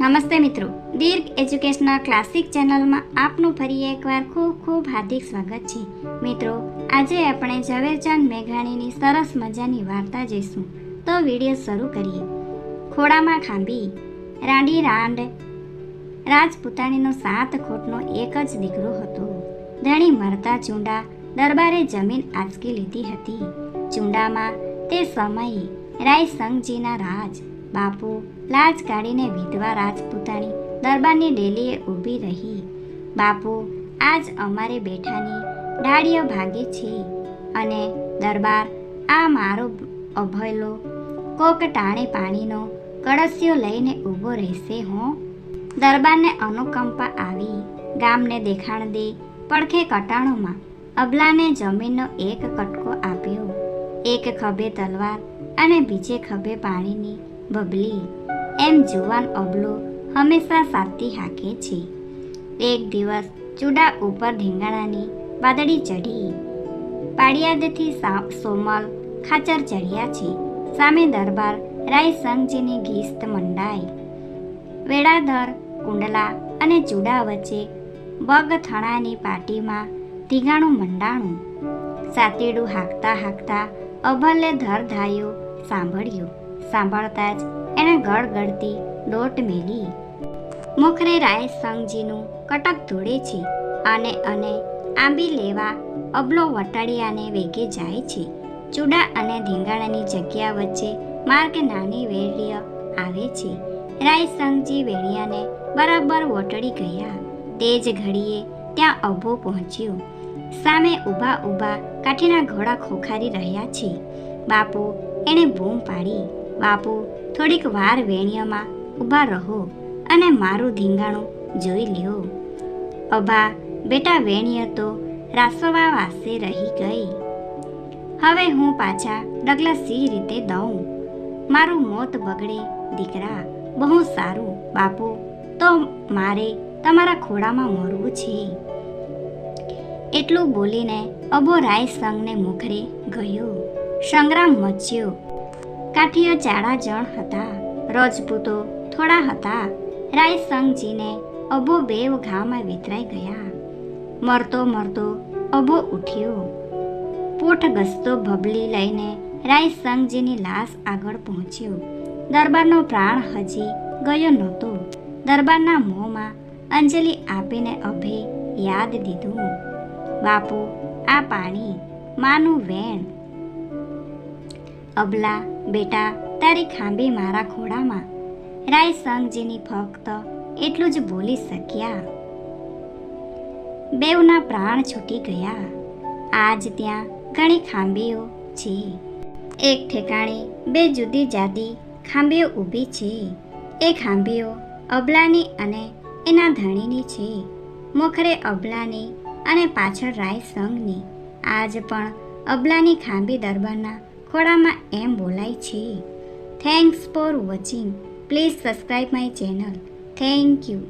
નમસ્તે મિત્રો. દીર્ઘ educational classic ચેનલમાં આપનું ફરી એકવાર ખૂબ ખૂબ હાર્દિક સ્વાગત છે. મિત્રો, આજે આપણે ઝવેરચંદ મેઘાણીની સરસ મજાની વાર્તા જોઈશું. તો વીડિયો શરૂ કરીએ. ખોડામાં ખાંભી, રાંડી રાંડ, રાજપૂતાણીનો સાત ખોટનો એક જ દીકરો હતો. ધણી મરતા ચૂંડા દરબારે જમીન આચકી લીધી હતી. ચૂંડામાં તે સમયે રાયસંગજીના રાજ બાપુ લાજ કાઢીને વિધવા રાજપૂતાણી દરબારની ડેલીએ ઊભી રહી. બાપુ, આજ અમારે બેઠાની ડાળીઓ ભાગે છે અને દરબાર આ મારો અભયલો કોક ટાણે પાણીનો કળશિયો લઈને ઊભો રહેશે હો. દરબારને અનુકંપા આવી ગામને દેખાણ દે પડખે કટાણોમાં અબલાને જમીનનો એક કટકો આપ્યો. એક ખભે તલવાર અને બીજે ખભે પાણીની બબલી. એમ જુવાન અબલો હંમેશા સાતી હાકે છે. એક દિવસ ચૂડા ઉપર ઢીંગાણાની વાદળી ચઢી. પાડિયાદથી સોમલ ખાચર ચડ્યા છે. સામે દરબાર રાયસંગજીની ગીસ્ત મંડાઈ વેળાધર, કુંડલા અને ચૂડા વચ્ચે બગથણાની પાટીમાં ધીંગાણું મંડાણું. સાતીડું હાંકતા હાંકતા અભલે ધર ધાયો સાંભળ્યું. સાંભળતા જ એણે ગળગળતી દોટ મેલી. મુખરે રાય સંઘજીનું કટક ધોળે છે અને અને આંબી લેવા અબલો વટાળિયાને વેગે જાય છે. ચૂડા અને ધીંગાણાની જગ્યા વચ્ચે માર્ગ નાની વેળીય આવે છે. રાય સંઘજી વેળિયાને બરાબર વટળી ગયા. તે જ ઘડીએ ત્યાં અભો પહોંચ્યો. સામે ઊભા ઊભા કાઠીના ઘોડા ખોખારી રહ્યા છે. બાપુ એણે બૂમ પાડી. બાપુ, થોડીક વાર વેણિયામાં ઊભા રહો અને મારું ધીંગાણું જોઈ લ્યો. અભા બેટા વેણિય તો રાસવા વાસે રહી ગઈ. હવે હું પાછા ડગલા સી રીતે દઉં. મારું મોત બગડે દીકરા, બહુ સારું. બાપુ, તો મારે તમારા ખોળામાં મરવું છે. એટલું બોલીને અબો રાય સંઘને મુખરે ગયો. સંગ્રામ મચ્યો. કાઠીઓ ચાળા જણ હતા, રજપૂતો થોડા હતા. રાય સંઘજીને અબો બેવ ઘામાં વિતરાઈ ગયા. મરતો મરતો અબો ઉઠ્યો. પોઠ ગસ્તો ભબલી લઈને રાય સંઘજીની લાશ આગળ પહોંચ્યો. દરબારનો પ્રાણ હજી ગયો નહોતો. દરબારના મોંમાં અંજલિ આપીને અભે યાદ દીધું. બાપુ, આ પાણી, માનું વેણ અબલા, બેટા, તારી ખાંભી મારા ખોડામાં રાય સંઘજીની ફક્ત એટલું જ બોલી શક્યા. બેવના પ્રાણ છૂટી ગયા. આજ ત્યાં ઘણી ખાંભીઓ છે. એક ઠેકાણે બે જુદી જાદી ખાંભીઓ ઊભી છે. એ ખાંભીઓ અબલાની અને એના ધણીની છે. મોખરે અબલાની અને પાછળ રાય સંઘની આજ પણ અબલાની ખાંભી દરબારના ખોળામાં એમ બોલાય છે. Thanks for watching please subscribe my channel thank you